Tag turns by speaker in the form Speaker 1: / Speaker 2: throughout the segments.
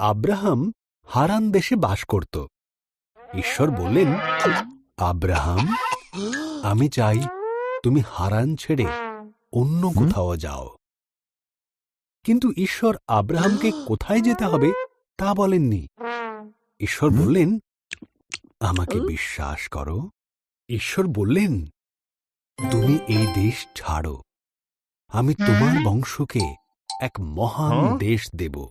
Speaker 1: Abraham হারান দেশে বাস করত। ঈশ্বর বললেন আব্রাহাম আমি চাই তুমি হারান ছেড়ে অন্য কোথাও যাও। কিন্তু ঈশ্বর আব্রাহামকে কোথায় যেতে হবে তা বলেননি। ঈশ্বর বললেন আমাকে বিশ্বাস করো। ঈশ্বর বললেন তুমি এই দেশ ছাড়ো। আমি তোমার বংশকে এক মহান
Speaker 2: হ্যাঁ?
Speaker 1: দেশ দেব।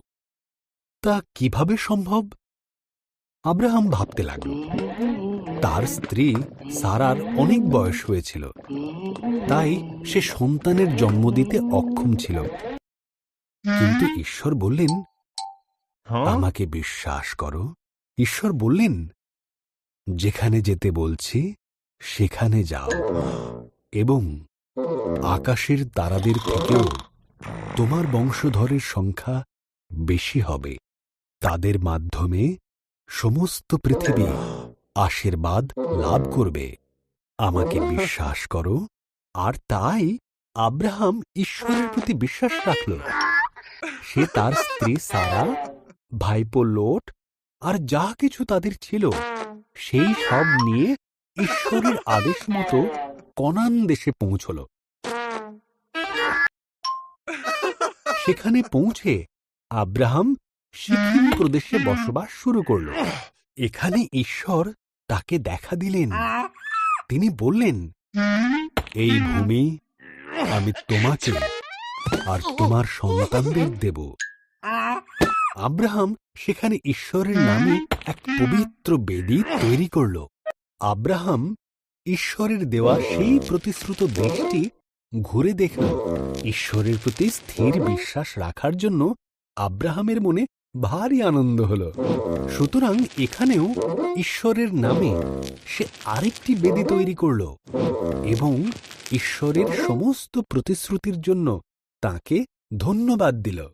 Speaker 1: তা কীভাবে সম্ভব? আব্রাহাম ভাবতে লাগল। তার স্ত্রী সারার অনেক বয়স হয়েছিল। তাই সে সন্তানের জন্ম দিতে অক্ষম ছিল। কিন্তু ঈশ্বর বললেন আমাকে বিশ্বাস করো। ঈশ্বর বললেন যেখানে যেতে বলছি সেখানে যাও। এবং আকাশের তারাদের থেকেও তোমার বংশধরের সংখ্যা বেশি হবে। তাদের মাধ্যমে সমস্ত পৃথিবী আশীর্বাদ লাভ করবে। আমাকে বিশ্বাস করো, আর তাই আব্রাহাম ঈশ্বরের প্রতি বিশ্বাস রাখল। সে তার স্ত্রী সারা, ভাইপো লোট, আর যা কিছু তাদের ছিল, সেই সব নিয়ে ঈশ্বরের আদেশ মতো কনান দেশে পৌঁছল। সেখানে পৌঁছে আব্রাহাম সিকিম প্রদেশে বসবাস শুরু করল। এখানে ঈশ্বর তাকে দেখা দিলেন। তিনি বললেন এই ভূমি আমি তোমাকে আর তোমার সন্তানদের দেব। আব্রাহাম সেখানে ঈশ্বরের নামে এক পবিত্র বেদি তৈরি করল। আব্রাহাম ঈশ্বরের দেওয়া সেই প্রতিশ্রুত দেশটি ঘুরে দেখল। ঈশ্বরের প্রতি স্থির বিশ্বাস রাখার জন্য আব্রাহামের মনে ভারী আনন্দ হল। সুতরাং এখানেও ঈশ্বরের নামে সে আরেকটি বেদি তৈরি করল এবং ঈশ্বরের সমস্ত প্রতিশ্রুতির জন্য তাকে ধন্যবাদ দিল।